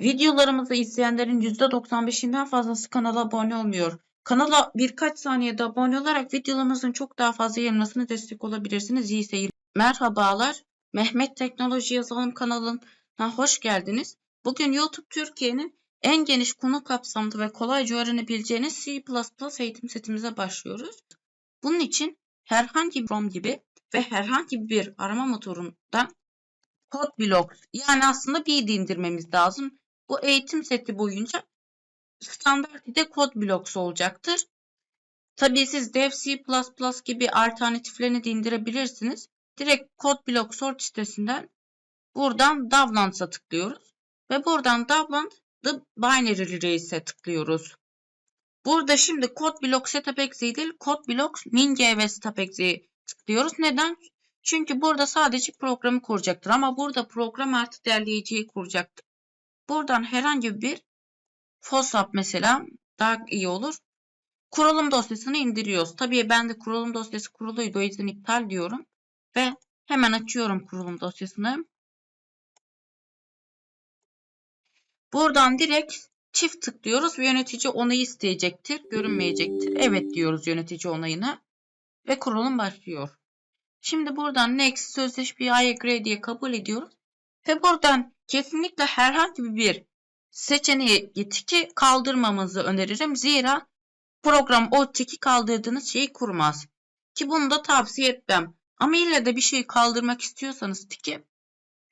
Videolarımızı izleyenlerin %95'inden fazlası kanala abone olmuyor. Kanala birkaç saniyede abone olarak videolarımızın çok daha fazla yayılmasına destek olabilirsiniz. İyi seyirler. Merhabalar. Mehmet Teknoloji Yazılım kanalına hoş geldiniz. Bugün YouTube Türkiye'nin en geniş konu kapsamlı ve kolayca öğrenebileceğiniz C++ eğitim setimize başlıyoruz. Bunun için herhangi bir Chrome gibi ve herhangi bir arama motorundan CodeBlocks yani aslında bir indirmemiz lazım. Bu eğitim seti boyunca standart de CodeBlocks olacaktır. Tabii siz Dev C++ gibi alternatiflerini de indirebilirsiniz. Direkt CodeBlocks sort sitesinden buradan Downloads'a tıklıyoruz. Ve buradan Download the Binary Race'e tıklıyoruz. Burada şimdi CodeBlocks Setup Exe değil CodeBlocks MinG ve Setup Exe'yi tıklıyoruz. Neden? Çünkü burada sadece programı kuracaktır ama burada program artı derleyiciyi kuracaktır. Buradan herhangi bir FOSAP mesela daha iyi olur. Kurulum dosyasını indiriyoruz. Tabii ben de kurulum dosyası kuruluydu. O yüzden iptal diyorum. Ve hemen açıyorum kurulum dosyasını. Buradan direkt çift tıklıyoruz yönetici onayı isteyecektir. Görünmeyecektir. Evet diyoruz yönetici onayına. Ve kurulum başlıyor. Şimdi buradan next sözleşmeyi I agree diye kabul ediyoruz. Ve buradan kesinlikle herhangi bir seçeneği tiki kaldırmamızı öneririm. Zira program o tiki kaldırdığınız şeyi kurmaz. Ki bunu da tavsiye etmem. Ama ille de bir şeyi kaldırmak istiyorsanız tiki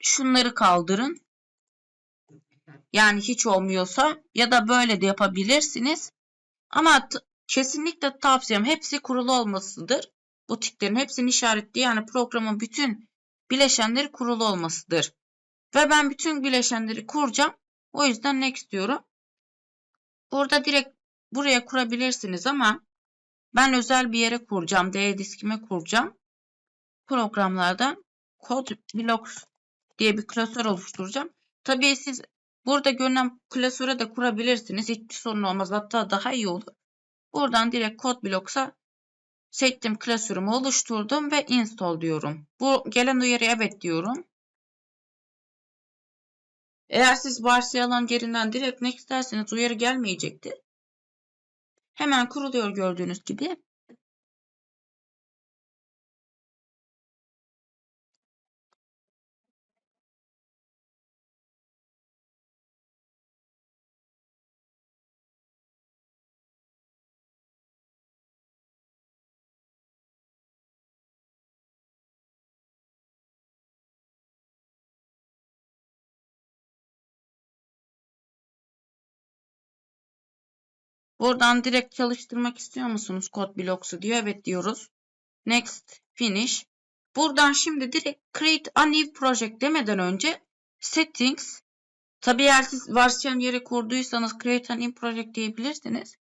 şunları kaldırın. Yani hiç olmuyorsa ya da böyle de yapabilirsiniz. Ama kesinlikle tavsiyem hepsi kurulu olmasıdır. Bu tiklerin hepsini işaretli yani programın bütün bileşenleri kurulu olmasıdır. Ve ben bütün bileşenleri kuracağım. O yüzden next diyorum. Burada direkt buraya kurabilirsiniz ama ben özel bir yere kuracağım. D diskime kuracağım. Programlardan code blocks diye bir klasör oluşturacağım. Tabii siz burada görünen klasöre de kurabilirsiniz. Hiçbir sorun olmaz. Hatta daha iyi olur. Buradan direkt code blocks'a seçtim klasörümü oluşturdum ve install diyorum. Bu gelen uyarı evet diyorum. Eğer siz varsayılan yerinden direkt next derseniz uyarı gelmeyecektir. Hemen kuruluyor gördüğünüz gibi. Buradan direkt çalıştırmak istiyor musunuz kod blocks'u diyor. Evet diyoruz. Next, finish. Buradan şimdi direkt create a new project demeden önce settings. Tabi eğer siz versiyon yeri kurduysanız create a new project diyebilirsiniz.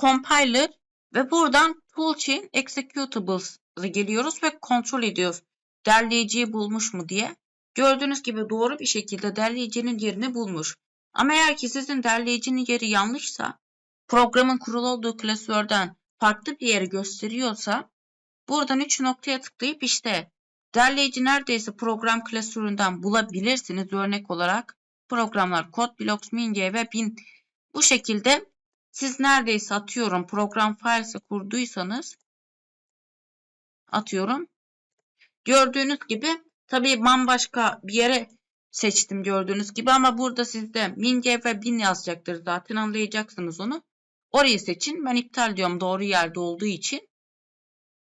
Compiler ve buradan toolchain executable'ı geliyoruz ve kontrol ediyoruz. Derleyiciyi bulmuş mu diye. Gördüğünüz gibi doğru bir şekilde derleyicinin yerini bulmuş. Ama eğer ki sizin derleyicinin yeri yanlışsa programın kurulu olduğu klasörden farklı bir yeri gösteriyorsa buradan 3 noktaya tıklayıp işte derleyici neredeyse program klasöründen bulabilirsiniz. Örnek olarak programlar CodeBlocks, MinG ve Bin bu şekilde siz neredeyse atıyorum program filesi kurduysanız atıyorum gördüğünüz gibi tabii bambaşka bir yere seçtim gördüğünüz gibi ama burada sizde MinG ve Bin yazacaktır zaten anlayacaksınız onu. Orayı seçin. Ben iptal diyorum doğru yerde olduğu için.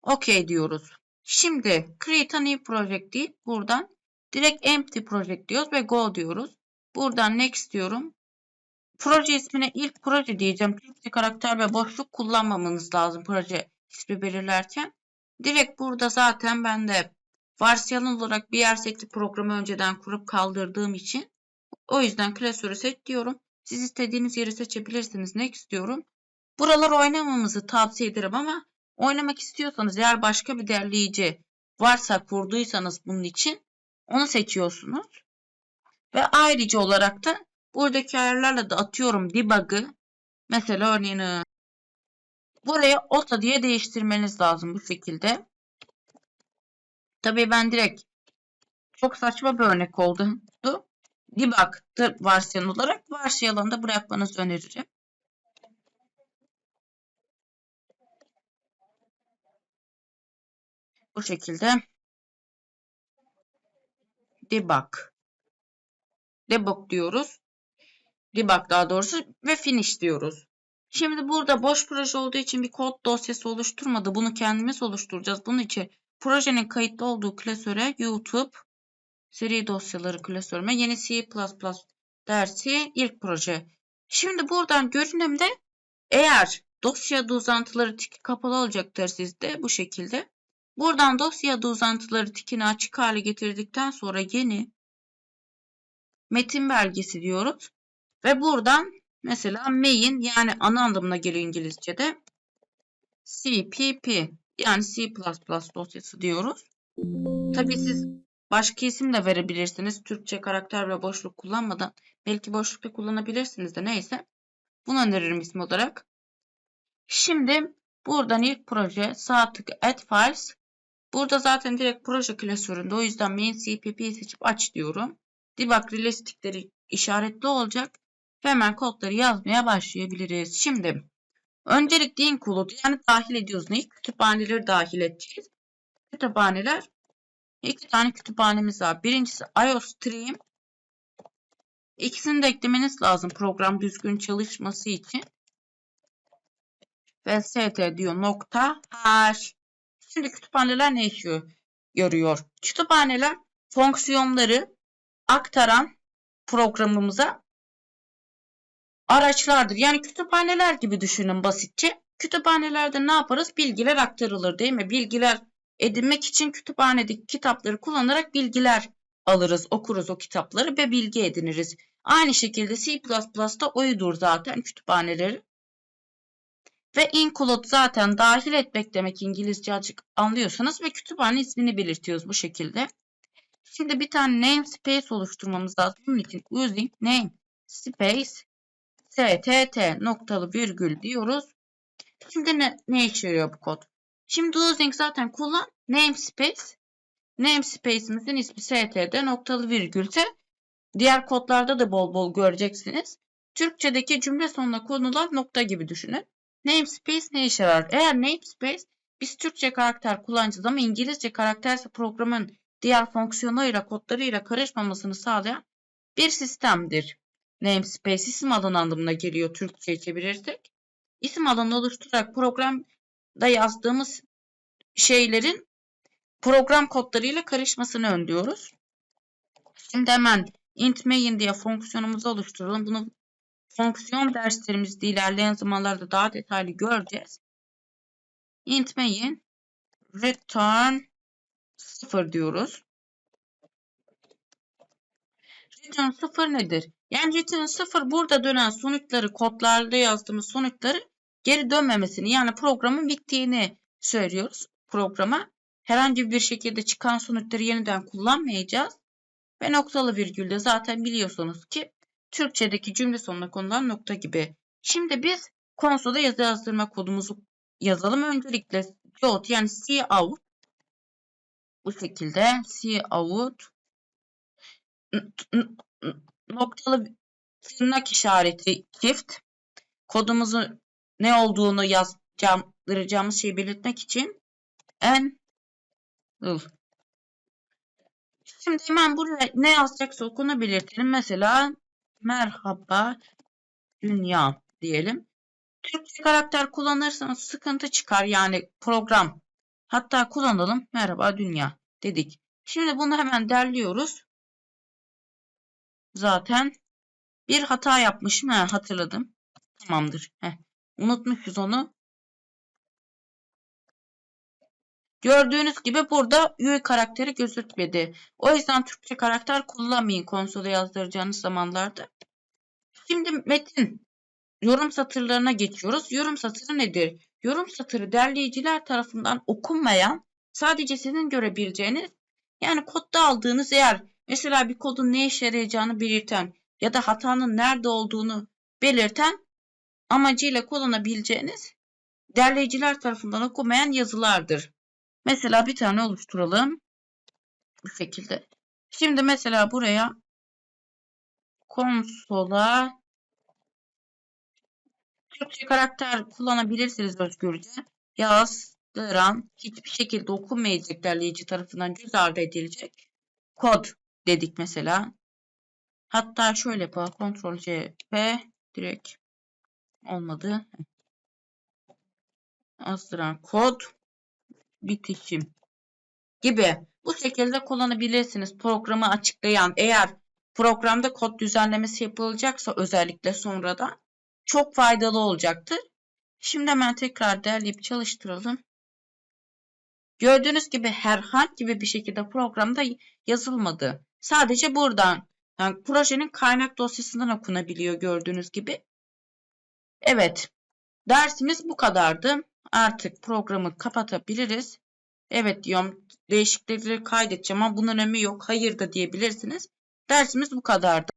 OK diyoruz. Şimdi create a new project deyip buradan direkt empty project diyoruz ve go diyoruz. Buradan next diyorum. Proje ismine ilk proje diyeceğim. Türkçe karakter ve boşluk kullanmamanız lazım proje ismi belirlerken. Direkt burada zaten ben de varsayılan olarak bir yer setli programı önceden kurup kaldırdığım için o yüzden klasörü seç diyorum. Siz istediğiniz yeri seçebilirsiniz. Ne istiyorum? Buralar oynamamızı tavsiye ederim ama oynamak istiyorsanız eğer başka bir derleyici varsa kurduysanız bunun için onu seçiyorsunuz. Ve ayrıca olarak da buradaki ayarlarla da atıyorum debug'ı mesela örneğin e, buraya OTA diye değiştirmeniz lazım bu şekilde. Tabii ben direkt çok saçma bir örnek oldu. debug'da varsayılan olarak varsayılanı bırakmanızı öneririm. Bu şekilde debug debug diyoruz. Debug daha doğrusu ve finish diyoruz. Şimdi burada boş proje olduğu için bir kod dosyası oluşturmadı. Bunu kendimiz oluşturacağız. Bunun için projenin kayıtlı olduğu klasöre YouTube seri dosyaları klasörüme yeni C++ dersi ilk proje. Şimdi buradan görünümde eğer dosya uzantıları kapalı olacaktır sizde bu şekilde. Buradan dosya uzantıları tikini açık hale getirdikten sonra yeni metin belgesi diyoruz. Ve buradan mesela main yani ana anlamına geliyor İngilizce'de CPP yani C++ dosyası diyoruz. Tabii siz başka isim de verebilirsiniz. Türkçe karakter ve boşluk kullanmadan. Belki boşlukta kullanabilirsiniz de neyse. Bunu öneririm isim olarak. Şimdi buradan ilk proje sağ tık add files. Burada zaten direkt proje klasöründe. O yüzden main cpp'yi seçip aç diyorum. Debug realistikleri işaretli olacak. Hemen kodları yazmaya başlayabiliriz. Şimdi öncelikle include yani dahil ediyoruz. Ne? Kütüphaneleri dahil edeceğiz. Kütüphaneler iki tane kütüphanemiz var. Birincisi iostream. İkisini de eklemeniz lazım program düzgün çalışması için. Ve st diyor nokta her. Şimdi kütüphaneler ne işe yarıyor? Kütüphaneler fonksiyonları aktaran programımıza araçlardır. Yani kütüphaneler gibi düşünün basitçe. Kütüphanelerde ne yaparız? Bilgiler aktarılır değil mi? Bilgiler edinmek için kütüphanedeki kitapları kullanarak bilgiler alırız, okuruz o kitapları ve bilgi ediniriz. Aynı şekilde C++'da oyudur zaten kütüphaneleri. Ve include zaten dahil etmek demek İngilizce açık anlıyorsanız ve kütüphane ismini belirtiyoruz bu şekilde. Şimdi bir tane namespace oluşturmamız lazım. Bunun için using namespace stt noktalı virgül diyoruz. Şimdi ne, ne işe yarıyor bu kod? Şimdi using zaten kullan namespace. Namespace'imizin ismi std noktalı virgülse diğer kodlarda da bol bol göreceksiniz. Türkçedeki cümle sonuna konulan nokta gibi düşünün. Namespace ne işe yarar? Eğer namespace biz Türkçe karakter kullanacağız ama İngilizce karakterse programın diğer fonksiyonlarıyla kodlarıyla karışmamasını sağlayan bir sistemdir. Namespace isim alanı anlamına geliyor Türkçe'ye çevirirsek. İsim alanı oluşturarak programda yazdığımız şeylerin program kodlarıyla karışmasını önlüyoruz. Şimdi hemen int main diye fonksiyonumuzu oluşturalım. Bunu fonksiyon derslerimizde ilerleyen zamanlarda daha detaylı göreceğiz. int main return 0 diyoruz. Return 0 nedir? Yani return 0 burada dönen sonuçları kodlarda yazdığımız sonuçları geri dönmemesini yani programın bittiğini söylüyoruz programa. Herhangi bir şekilde çıkan sonuçları yeniden kullanmayacağız. Ve noktalı virgülde zaten biliyorsunuz ki Türkçedeki cümle sonuna konulan nokta gibi. Şimdi biz konsolda yazı yazdırma kodumuzu yazalım. Öncelikle out yani cout bu şekilde cout noktalı tırnak işareti çift kodumuzu ne olduğunu yazdıracağımız şeyi belirtmek için en Şimdi hemen buraya ne yazacaksa okunu belirtelim. Mesela merhaba dünya diyelim. Türkçe karakter kullanırsanız sıkıntı çıkar. Yani program. Hatta kullanalım. Merhaba dünya dedik. Şimdi bunu hemen derliyoruz. Zaten bir hata yapmışım. He, hatırladım. Tamamdır. Heh. Unutmuşuz onu. Gördüğünüz gibi burada UI karakteri gözükmedi. O yüzden Türkçe karakter kullanmayın konsola yazdıracağınız zamanlarda. Şimdi metin yorum satırlarına geçiyoruz. Yorum satırı nedir? Yorum satırı derleyiciler tarafından okunmayan, sadece sizin görebileceğiniz, yani kodda aldığınız eğer mesela bir kodun ne işe yarayacağını belirten ya da hatanın nerede olduğunu belirten amacıyla kullanabileceğiniz derleyiciler tarafından okunmayan yazılardır. Mesela bir tane oluşturalım. Bu şekilde. Şimdi mesela buraya konsola Türkçe karakter kullanabilirsiniz özgürce. Yazdıran hiçbir şekilde okunmayacak derleyici tarafından göz ardı edilecek. Kod dedik mesela. Hatta şöyle yapalım. Ctrl C P direkt olmadı. Yazdıran kod bitişim gibi bu şekilde kullanabilirsiniz. Programı açıklayan eğer programda kod düzenlemesi yapılacaksa özellikle sonradan çok faydalı olacaktır. Şimdi hemen tekrar derleyip çalıştıralım. Gördüğünüz gibi herhangi bir şekilde programda yazılmadı. Sadece buradan yani projenin kaynak dosyasından okunabiliyor gördüğünüz gibi. Evet. Dersimiz bu kadardı. Artık programı kapatabiliriz. Evet diyorum değişiklikleri kaydedeceğim ama bunun önemi yok. Hayır da diyebilirsiniz. Dersimiz bu kadardı.